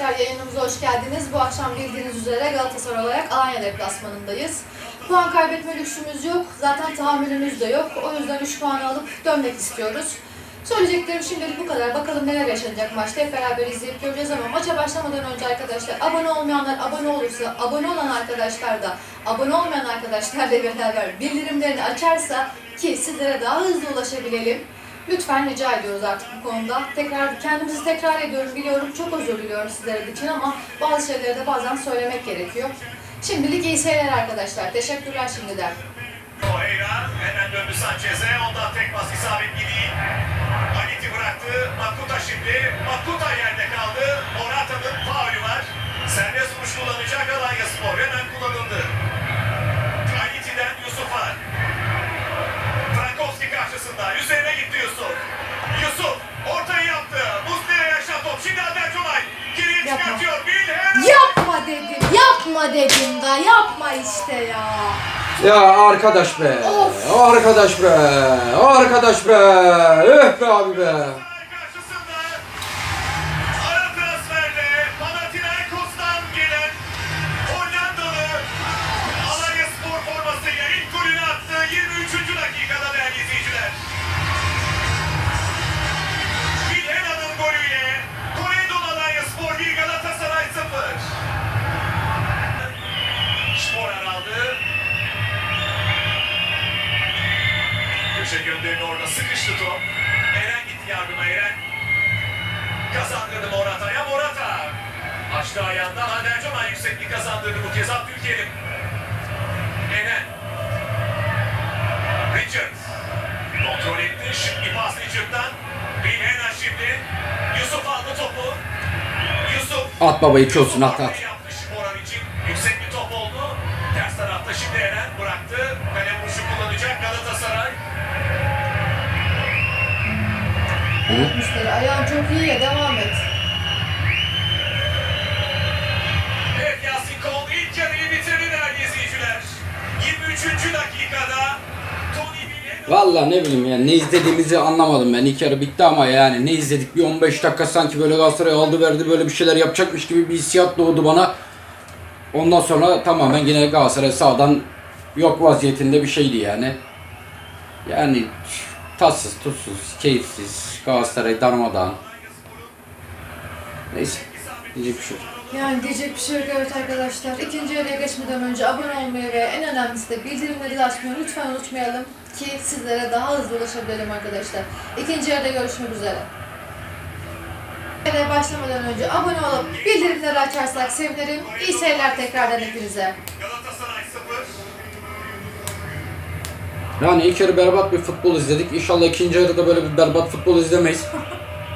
arkadaşlar yayınımıza hoş geldiniz. Bu akşam bildiğiniz üzere Galatasaray olarak Alanya deplasmanındayız. Puan kaybetme lüksümüz yok. Zaten tahammülümüz de yok. O yüzden 3 puan alıp dönmek istiyoruz. Söyleyeceklerim şimdilik bu kadar. Bakalım neler yaşanacak maçta. Hep beraber izleyip göreceğiz ama maça başlamadan önce arkadaşlar abone olmayanlar abone olursa, abone olan arkadaşlar da abone olmayan arkadaşlarla beraber bildirimlerini açarsa ki sizlere daha hızlı ulaşabilelim. Lütfen rica ediyoruz artık bu konuda. Tekrar kendimizi tekrar ediyorum biliyorum. Çok özür diliyorum sizler için ama bazı şeyleri de bazen söylemek gerekiyor. Şimdilik iyi seyirler arkadaşlar. Teşekkürler şimdiden. Torreira hemen döndü Sanchez'e. Ondan tek pas isabetli değil. Hamit'i bıraktı. Makuta şimdi. Makuta yerde kaldı. Morata'nın faulü var. Serbest vuruş kullanacak Alanya Spor. Hemen kullanıldı. Hamit'iden Yusuf'a. Frankowski karşısında. Üzerine. Ortayı yaptı. Muslera yaşa top. Şimdi Adel Cumay. Geriye Yapma. çıkartıyor. Bilhem. Yapma dedim, yapma dedim da yapma işte ya. Ya arkadaş be. Of. Arkadaş be. Arkadaş be. Öh be abi be. At baba iki olsun at at. Yüksek bir top oldu. Ters tarafta şimdi Eren bıraktı. Kale vuruşu kullanacak Galatasaray. Evet müşteri ayağın çok iyi ya devam et. Valla ne bileyim ya ne izlediğimizi anlamadım ben. İlk yarı bitti ama yani ne izledik bir 15 dakika sanki böyle Galatasaray aldı verdi böyle bir şeyler yapacakmış gibi bir hissiyat doğdu bana. Ondan sonra tamamen yine Galatasaray sağdan yok vaziyetinde bir şeydi yani. Yani tatsız, tuzsuz, keyifsiz, Galatasaray darmadağın. Neyse, diyecek bir şey yok. Yani diyecek bir şey yok evet arkadaşlar. İkinci yarıya geçmeden önce abone olmayı ve en önemlisi de bildirimleri açmayı lütfen unutmayalım ki sizlere daha hızlı ulaşabilelim arkadaşlar. İkinci yarıda görüşmek üzere. Yarıya başlamadan önce abone olup bildirimleri açarsak sevinirim. İyi seyirler tekrardan hepinize. Galatasaray 0. Yani ilk yarı berbat bir futbol izledik. İnşallah ikinci yarıda böyle bir berbat futbol izlemeyiz.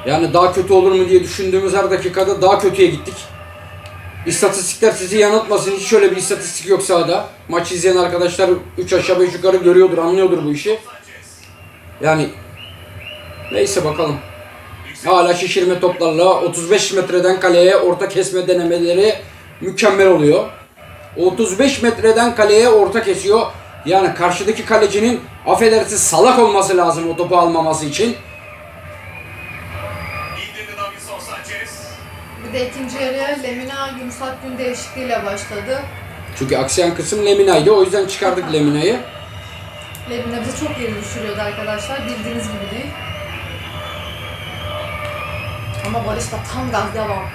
Yani daha kötü olur mu diye düşündüğümüz her dakikada daha kötüye gittik. İstatistikler sizi yanıltmasın. Hiç şöyle bir istatistik yok sahada. Maç izleyen arkadaşlar 3 aşağı 5 yukarı görüyordur, anlıyordur bu işi. Yani neyse bakalım. Hala şişirme toplarla 35 metreden kaleye orta kesme denemeleri mükemmel oluyor. 35 metreden kaleye orta kesiyor. Yani karşıdaki kalecinin affedersiniz salak olması lazım o topu almaması için. De ikinci yarıya Lemina Yumuşak gün değişikliğiyle başladı. Çünkü aksayan kısım Lemina'ydı. O yüzden çıkardık Lemina'yı. Lemina bizi çok geri düşürüyordu arkadaşlar. Bildiğiniz gibi değil. Ama Barış da tam gaz devam.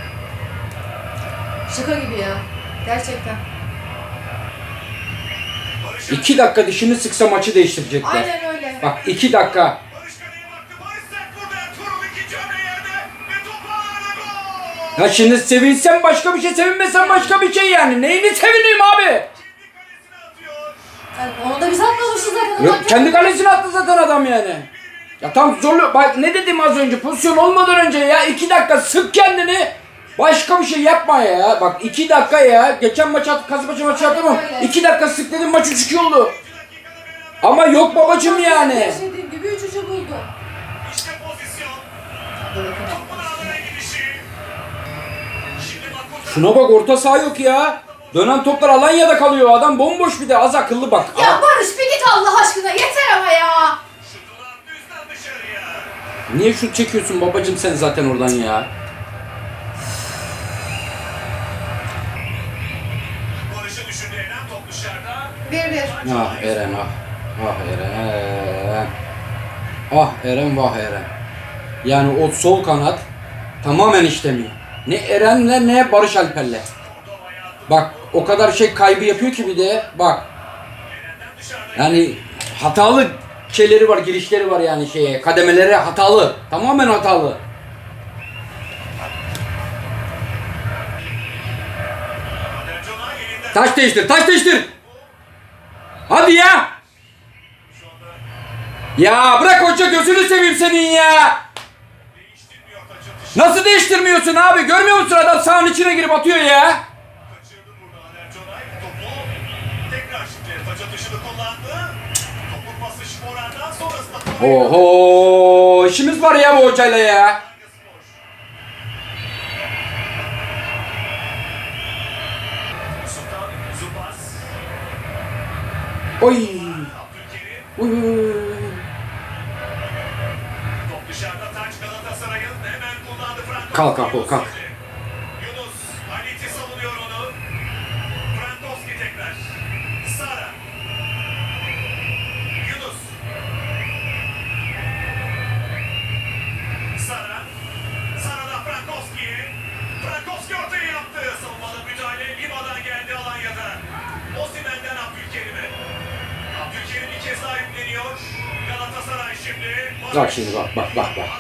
Şaka gibi ya. Gerçekten. Barış 2 dakika dişini sıksa maçı değiştirecekler. Aynen öyle. Bak 2 dakika. Ya şimdi sevinsen başka bir şey, sevinmesen başka bir şey yani. Neyini sevineyim abi? Yani onu da biz atmamışız zaten. Yok, kendi kalesine attı zaten adam yani. Ya tam zorlu. Bak ne dedim az önce pozisyon olmadan önce ya 2 dakika sık kendini. Başka bir şey yapma ya. Bak 2 dakika ya. Geçen maç at, Kasımpaşa maçı. Öyle. 2 dakika sık dedim maç 3-2 oldu. Ama yok babacım yani. Şuna bak orta saha yok ya. Dönen toplar Alanya'da kalıyor adam bomboş bir de az akıllı bak. Ya Aa, Barış bir git Allah aşkına yeter ama ya. Niye şut çekiyorsun babacım sen zaten oradan ya? Bir bir. Ah Eren ah. Ah Eren. Ah Eren vah Eren. Yani o sol kanat tamamen işlemiyor. Ne Eren'le ne Barış Alper'le. Bak o kadar şey kaybı yapıyor ki bir de bak. Yani hatalı şeyleri var, girişleri var yani şeye, kademeleri hatalı. Tamamen hatalı. Taş değiştir, taş değiştir. Hadi ya. Ya bırak hoca gözünü seveyim senin ya. Nasıl değiştirmiyorsun abi? Görmüyor musun adam sahanın içine girip atıyor ya? Oho işimiz var ya bu hocayla ya. Oy. Oy, Kalk, Yunus kalk. Yunus Halit'i savunuyor onu. Frankowski tekrar. Sara. Yunus. Sara. Sara'da Frankowski'ye. Frankowski ortaya yaptı. Savunmalı müdahale Lima'dan geldi Alanya'da. Osimhen'den Abdülkerim'e. Abdülkerim bir kez daha yükleniyor. Galatasaray şimdi. Bak şimdi bak bak bak bak.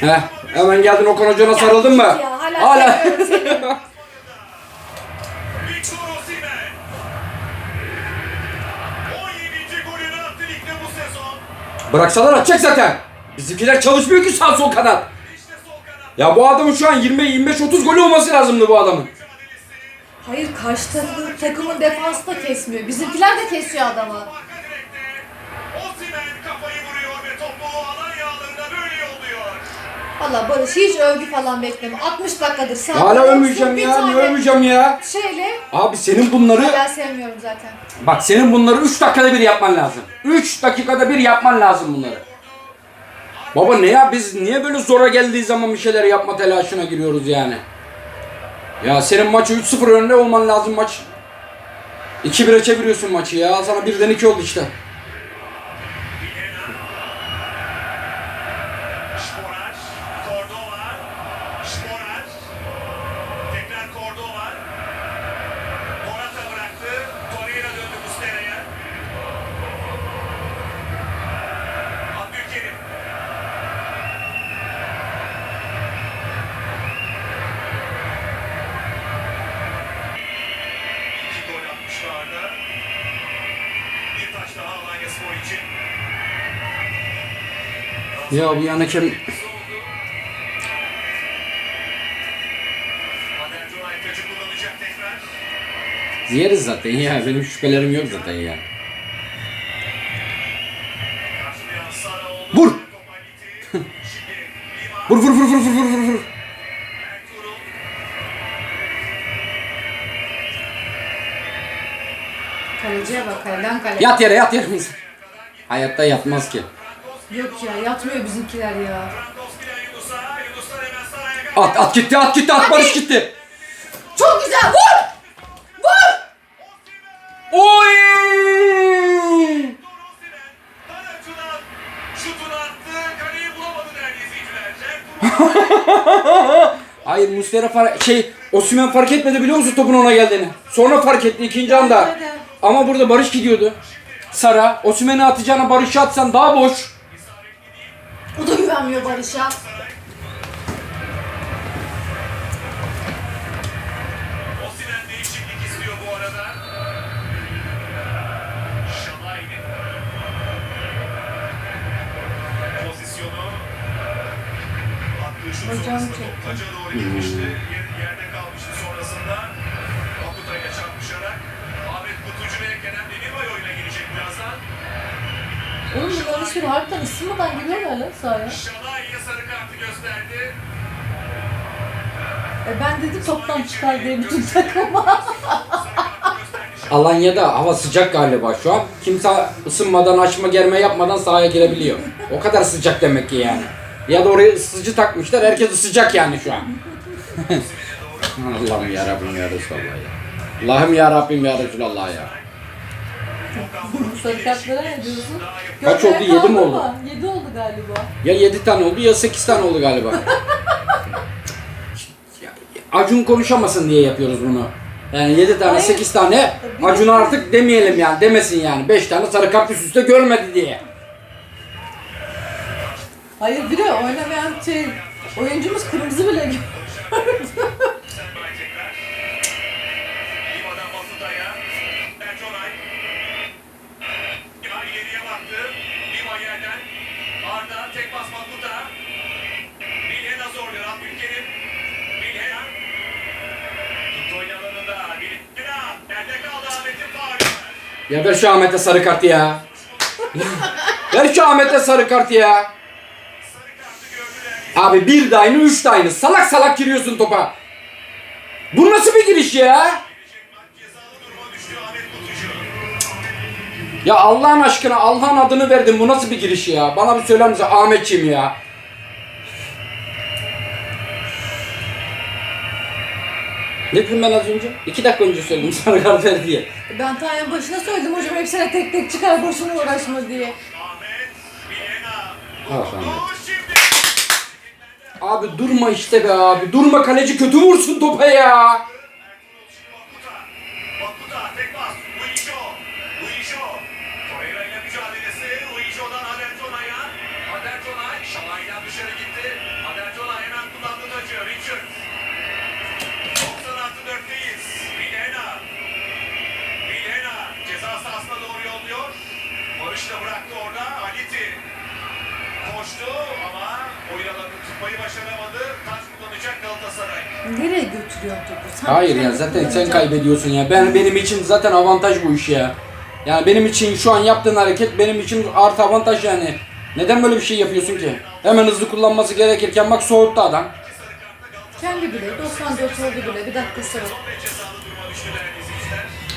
Heh, hemen geldin Okan Hoca'na sarıldın mı? Ya, hala seviyorum seni. Victor Osimhen. 17. golünü attı ligde bu sezon. Bıraksalar atacak zaten. Bizimkiler çalışmıyor ki sağ sol kanat. Ya bu adamın şu an 20-25-30 golü olması lazımdı bu adamın. Hayır karşı takım, takımın defansı da kesmiyor. Bizimkiler de kesiyor adamı. Valla Barış hiç övgü falan bekleme. 60 dakikadır sen. Hala övmeyeceğim Bir ya, tane niye övmeyeceğim ya? Şeyle Abi senin bunları, hala sevmiyorum zaten. bak senin bunları 3 dakikada bir yapman lazım. 3 dakikada bir yapman lazım bunları. Baba ne ya biz niye böyle zora geldiği zaman bir şeyler yapma telaşına giriyoruz yani? Ya senin maçı 3-0 önde olman lazım maç. 2-1'e çeviriyorsun maçı ya. Sana birden 2 oldu işte. Ya bu yan hakem Adencolay tacı kullanacak tekrar. yeriz zaten ya. Benim şüphelerim yok zaten ya. Vur! Vur vur vur vur vur vur vur. Ertuğrul. Kaleciye bak kaleden kale. Yat yere yat yere. Hayatta yatmaz ki. Yok ya yatmıyor bizimkiler ya. At at gitti at gitti at Barış gitti. Çok güzel vur! Vur! Oy! Hayır Muslera fark şey Osimhen fark etmedi biliyor musun topun ona geldiğini. Sonra fark etti ikinci anda. Ama burada Barış gidiyordu. Sara Osimhen'i atacağına Barış'ı atsan daha boş. O da güvenmiyor Barış'a. Osimhen değişiklik istiyor bu arada. Şalayni. Pozisyonu attığı şut Hocam sonrasında çok- top taca doğru gitmişti. Yer- Yerde kalmıştı sonrasında. İle çarpışarak Ahmet Kutucu ve Kerem Oğlum bu Barış'ın harbiden ısınmadan giriyorlar lan sahaya. Şalayni'ye sarı kartı gösterdi. E ben dedim toptan çıkar diye bütün takıma. Alanya'da hava sıcak galiba şu an. Kimse ısınmadan, açma germe yapmadan sahaya girebiliyor. O kadar sıcak demek ki yani. Ya da oraya ısıtıcı takmışlar. Herkes ısıcak yani şu an. Allah'ım ya Rabbim ya Resulallah ya. Allah'ım ya Rabbim ya Resulallah ya. Sarı kartlara ne diyorsun? Kaç oldu? Yedi mi oldu? Yedi oldu galiba. Ya 7 tane oldu ya 8 tane oldu galiba. Acun konuşamasın diye yapıyoruz bunu. Yani 7 tane Hayır. 8 tane Acun artık demeyelim yani demesin yani. 5 tane sarı kart üst üste görmedi diye. Hayır bir de oynamayan şey oyuncumuz kırmızı bile gördü. Ya ver şu Ahmet'e sarı kart ya. ver şu Ahmet'e sarı kart ya. Sarı kartı gördüler. Abi bir de aynı üç de aynı. Salak salak giriyorsun topa. Bu nasıl bir giriş ya? Ya Allah'ın aşkına Allah'ın adını verdim. Bu nasıl bir giriş ya? Bana bir söyler misin Ahmetçiğim ya? Ne dedim ben az önce? İki dakika önce söyledim sarı kart ver diye. Ben Tanya'nın başına söyledim hocam hepsine tek tek çıkar boşuna uğraşma diye. Dokundu. Ahmet. Abi durma işte be abi. Durma kaleci kötü vursun topa ya. Tutmayı başaramadı. Taç kullanacak Galatasaray. Nereye götürüyor topu? Sen Hayır ya zaten sen kaybediyorsun ya. Ben benim için zaten avantaj bu iş ya. Yani benim için şu an yaptığın hareket benim için artı avantaj yani. Neden böyle bir şey yapıyorsun ki? Hemen hızlı kullanması gerekirken bak soğuttu adam. Kendi bile 94 oldu bile bir dakika sonra.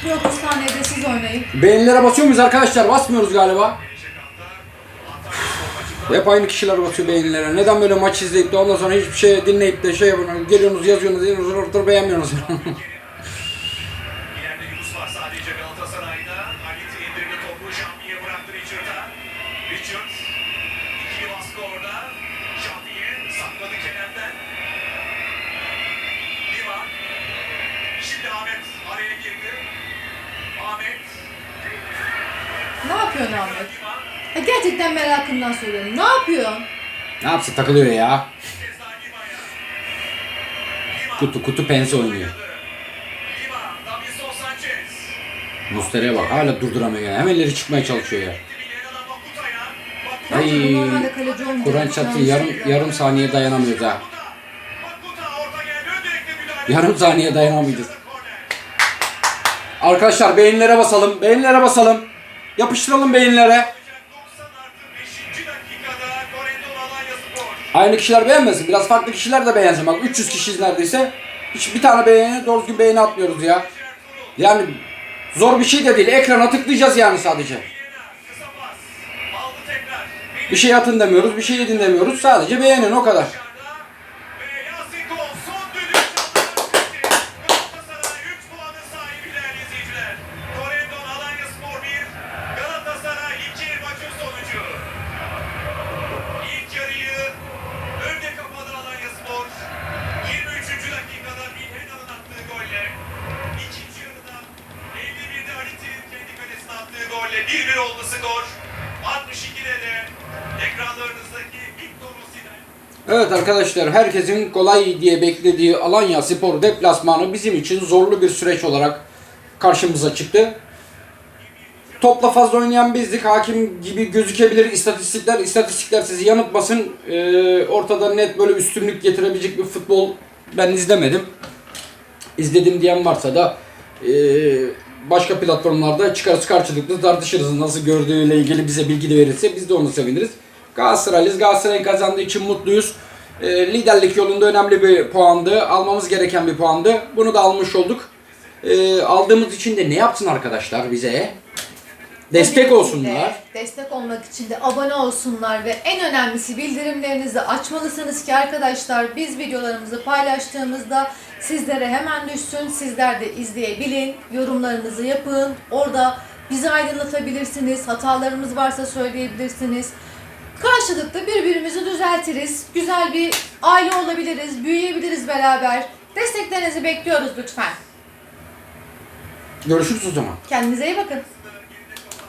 Bir 30 saniyede siz oynayın. Beğenilere basıyor muyuz arkadaşlar? Basmıyoruz galiba. Hep aynı kişiler basıyor beğenilere. Neden böyle maç izleyip de ondan sonra hiçbir şey dinleyip de şey yapıyorsunuz, geliyorsunuz yazıyorsunuz, yazıyorsunuz, beğenmiyorsunuz. gerçekten merakımdan soruyorum. Ne yapıyorsun? ne yapsın takılıyor ya. Daha. Kutu kutu pense oynuyor. Mustera'ya bak hala durduramıyor yani. Hemen ileri çıkmaya çalışıyor ya. Ay. Kur'an çarptı yarım yarım saniye dayanamıyoruz ha. Makuta orta geldi. Ön direkte müdahale. Yarım saniye dayanamayacağız. Arkadaşlar beğenilere basalım. Beğenilere basalım. Yapıştıralım beğenilere. Aynı kişiler beğenmesin. Biraz farklı kişiler de beğensin. Bak 300 kişiyiz neredeyse. Hiç bir tane beğeni, doğru düzgün beğeni atmıyoruz ya. Yani zor bir şey de değil. Ekrana tıklayacağız yani sadece. Bir şey atın demiyoruz, bir şey yedin demiyoruz. Sadece beğenin o kadar. Arkadaşlar herkesin kolay diye beklediği Alanya Spor deplasmanı bizim için zorlu bir süreç olarak karşımıza çıktı. Topla fazla oynayan bizdik. Hakim gibi gözükebilir istatistikler. İstatistikler sizi yanıltmasın. Ee, ortada net böyle üstünlük getirebilecek bir futbol ben izlemedim. İzledim diyen varsa da ee, başka platformlarda çıkarız karşılıklı tartışırız. Nasıl gördüğüyle ilgili bize bilgi de verirse biz de onu seviniriz. Galatasaraylıyız. Galatasaray'ın kazandığı için mutluyuz. E, liderlik yolunda önemli bir puandı. Almamız gereken bir puandı. Bunu da almış olduk. E, aldığımız için de ne yapsın arkadaşlar bize? Destek Tabii ki de olsunlar. Destek olmak için de abone olsunlar ve en önemlisi bildirimlerinizi açmalısınız ki arkadaşlar biz videolarımızı paylaştığımızda sizlere hemen düşsün. Sizler de izleyebilin, yorumlarınızı yapın. Orada bizi aydınlatabilirsiniz. Hatalarımız varsa söyleyebilirsiniz. Karşılıklı birbirimizi düzeltiriz. Güzel bir aile olabiliriz, büyüyebiliriz beraber. Desteklerinizi bekliyoruz lütfen. Görüşürüz o zaman. Kendinize iyi bakın.